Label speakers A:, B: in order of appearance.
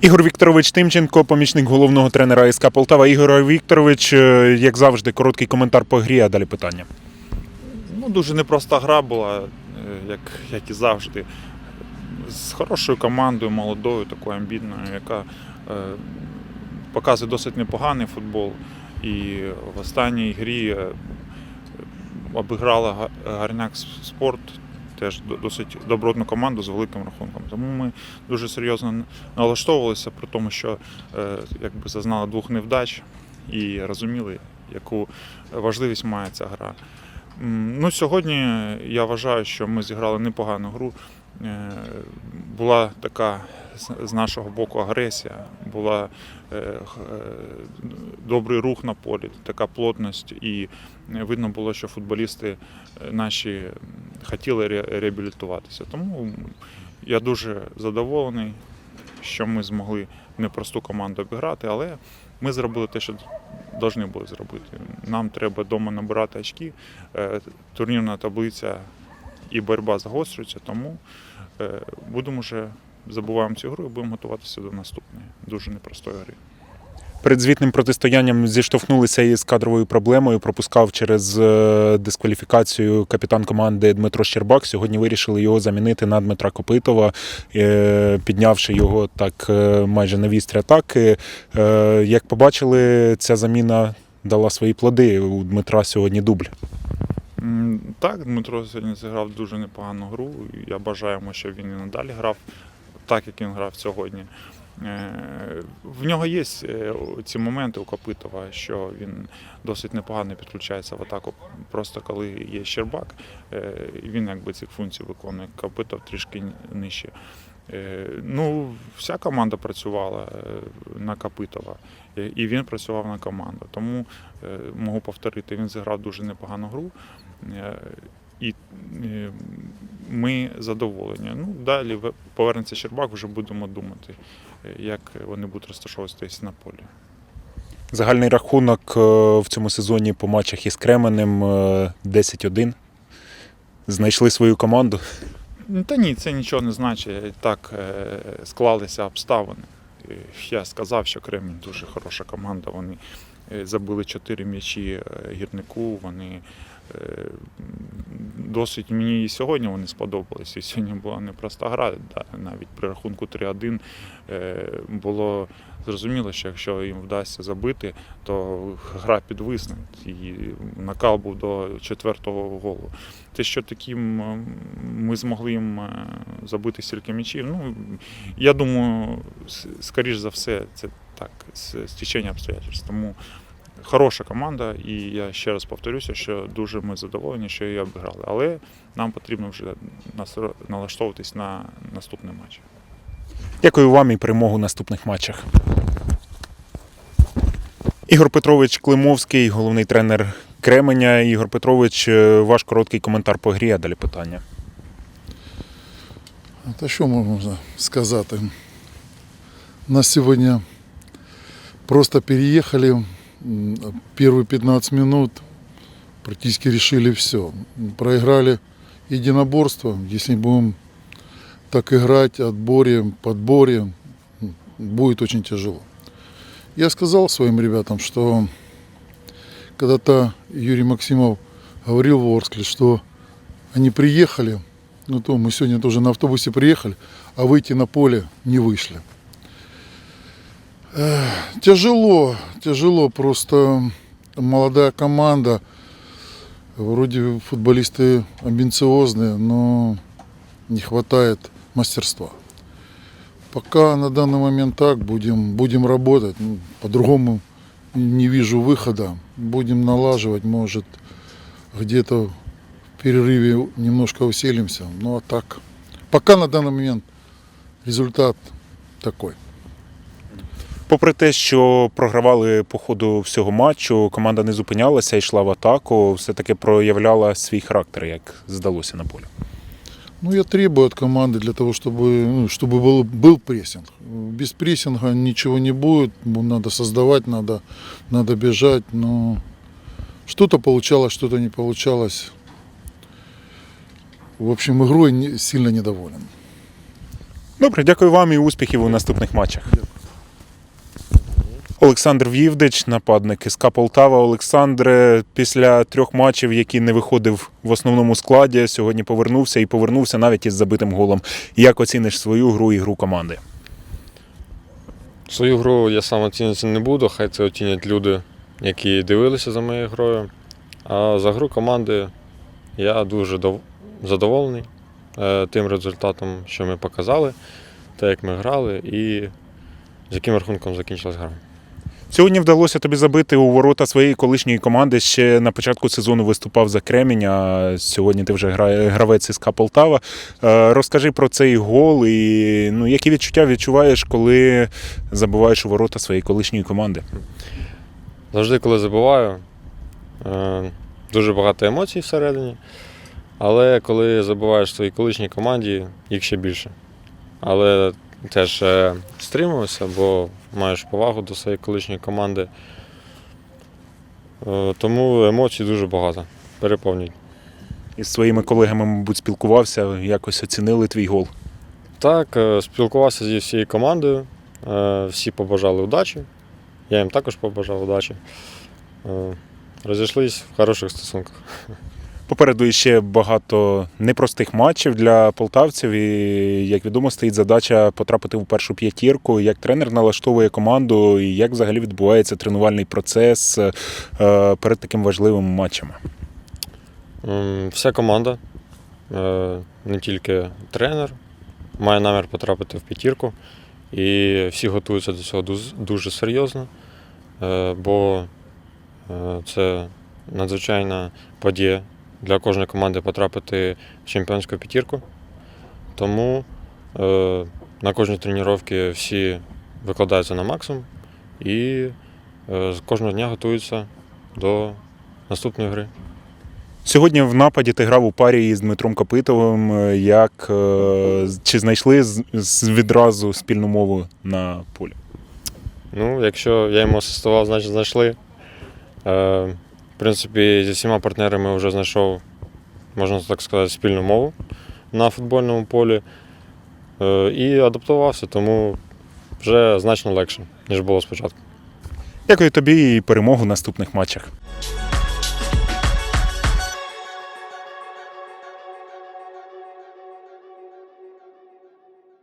A: Ігор Вікторович Тимченко, помічник головного тренера СК Полтава. Ігор Вікторович, е, як завжди, короткий коментар по грі, а далі питання.
B: Ну, дуже непроста гра була, е, як, як і завжди. З хорошою командою, молодою, такою амбітною, яка е, показує досить непоганий футбол. І в останній грі е, обіграла Гарняк Спорт, теж досить добротну команду з великим рахунком. Тому ми дуже серйозно налаштовувалися, при тому, що е, якби зазнали двох невдач і розуміли, яку важливість має ця гра. Ну, сьогодні я вважаю, що ми зіграли непогану гру. Е, Була така з- нашого боку агресія, була е, добрий рух на полі, така плотність, і видно було, що футболісти наші хотіли ре- реабілітуватися. Тому я дуже задоволений, що ми змогли непросту команду обіграти, але ми зробили те, що повинні були зробити. Нам треба вдома набирати очки. Е, Турнірна таблиця і боротьба загострюється, тому е, будемо вже забуваємо цю гру і будемо готуватися до наступної дуже непростої гри.
A: Перед звітним протистоянням зіштовхнулися із кадровою проблемою. Пропускав через е, дискваліфікацію капітан команди Дмитро Щербак. Сьогодні вирішили його замінити на Дмитра Копитова, е, піднявши його так е, майже на вістрі атаки. Як побачили, ця заміна дала свої плоди. У Дмитра сьогодні дубль.
B: Так, Дмитро сьогодні зіграв дуже непогану гру. Я бажаю щоб він і надалі грав так, як він грав сьогодні. Е, В нього є е, ці моменти у Копитова, що він досить непогано підключається в атаку. Просто коли є Щербак, е, він якби цих функцій виконує. Копитов трішки нижче. Ну, вся команда працювала на Копитова, е, і він працював на команду. Тому можу повторити, він зіграв дуже непогану гру. І ми задоволені. Ну, далі повернеться Щербак, вже будемо думати, е, як вони будуть розташовуватися на полі.
A: Загальний рахунок е, в цьому сезоні по матчах із Кременем е, 10-1. Знайшли свою команду.
B: Ну, Та ні, це нічого не значить. Так е, склалися обставини. Е, Я сказав, що Кремінь дуже хороша команда. Вони е, забили чотири м'ячі е, гірнику. Вони е, досить мені і сьогодні вони сподобалися. Сьогодні була непроста гра. Навіть при рахунку 3-1 е, було зрозуміло, що якщо їм вдасться забити, то гра підвисне. І накал був до четвертого голу. Те, що таким ми змогли їм е, забити стільки м'ячів, ну я думаю, скоріш за все, це так, с- стечення обстоятельств. Тому хороша команда, і я ще раз повторюся, що дуже ми задоволені, що її обіграли. Але нам потрібно вже налаштовуватись на наступний матч.
A: Дякую вам і перемогу в наступних матчах. Ігор Петрович Климовський, головний тренер Кременя. Ігор Петрович, е, ваш короткий коментар по грі, а далі питання.
C: Та що можна сказати? Нас сьогодні просто переїхали. Первые 15 минут практически решили все. Проиграли единоборство. Если будем так играть, отборе, подборе, м, будет очень тяжело. Я сказал своим ребятам, что когда-то Юрий Максимов говорил в Орскле, что они приехали, ну то мы сегодня тоже на автобусе приехали, а выйти на поле не вышли. Эх, Тяжело, тяжело, просто молодая команда, вроде футболисты амбициозные, но не хватает мастерства. Пока на данный момент так, будем, будем работать, Ну, по-другому не вижу выхода, будем налаживать, может где-то в перерыве немножко усилимся. Ну а так, пока на данный момент результат такой.
A: Попри те, що програвали по ходу всього матчу, команда не зупинялася, йшла в атаку, все-таки проявляла свій характер, як здалося на полі.
C: Ну, я требую от команды для того, чтобы, ну, чтобы был, был прессинг. Без прессинга ничего не будет. Ну, Надо создавать, надо, надо бежать. Но что-то получалось, что-то не получалось. В общем, игрой не- сильно недоволен.
A: Добре, дякую вам і успіхів у наступних матчах. Олександр Вівдич, нападник СК Полтава. Олександре, після трьох матчів, які не виходив в основному складі, сьогодні повернувся і повернувся навіть із забитим голом. Як оціниш свою гру і гру команди?
D: Свою гру я сам оцінювати не буду, хай це оцінять люди, які дивилися за моєю грою. А за гру команди я дуже задоволений е, тим результатом, що ми показали, те, як ми грали, і з яким рахунком закінчилась гра.
A: Сьогодні вдалося тобі забити у ворота своєї колишньої команди. Ще на початку сезону виступав за Кремінь, а сьогодні ти вже гравець із Полтава. Е, Розкажи про цей гол і ну, які відчуття відчуваєш, коли забиваєш у ворота своєї колишньої команди.
D: Завжди, коли забуваю, е, дуже багато емоцій всередині, але коли забуваєш своїй колишній команді, їх ще більше. Але теж е, стримуюся, бо маєш повагу до своєї колишньої команди. Е, Тому емоцій дуже багато, переповнюють.
A: Із своїми колегами, мабуть, спілкувався, якось оцінили твій гол.
D: Так, е, спілкувався зі всією командою, всі побажали удачі. Я їм також побажав удачі. Розійшлись в хороших стосунках.
A: Попереду ще багато непростих матчів для полтавців. І, як відомо, стоїть задача потрапити в першу п'ятірку. Як тренер налаштовує команду, і як взагалі відбувається тренувальний процес е, перед таким важливим матчем.
D: Вся команда, е, не тільки тренер, має намір потрапити в п'ятірку. І всі готуються до цього дуже серйозно, е, бо це надзвичайна подія для кожної команди потрапити в чемпіонську п'ятірку. Тому е, на кожній тренувці всі викладаються на максимум і е, кожного дня готуються до наступної гри.
A: Сьогодні в нападі ти грав у парі із Дмитром Копитовим. Е, Як е, чи знайшли відразу спільну мову на полі?
D: Ну, якщо я йому асистував, значить знайшли. Принципі, зі всіма партнерами вже знайшов, можна так сказати, спільну мову на футбольному полі. Е, і адаптувався, тому вже значно легше, ніж було спочатку.
A: Дякую тобі і перемогу в наступних матчах.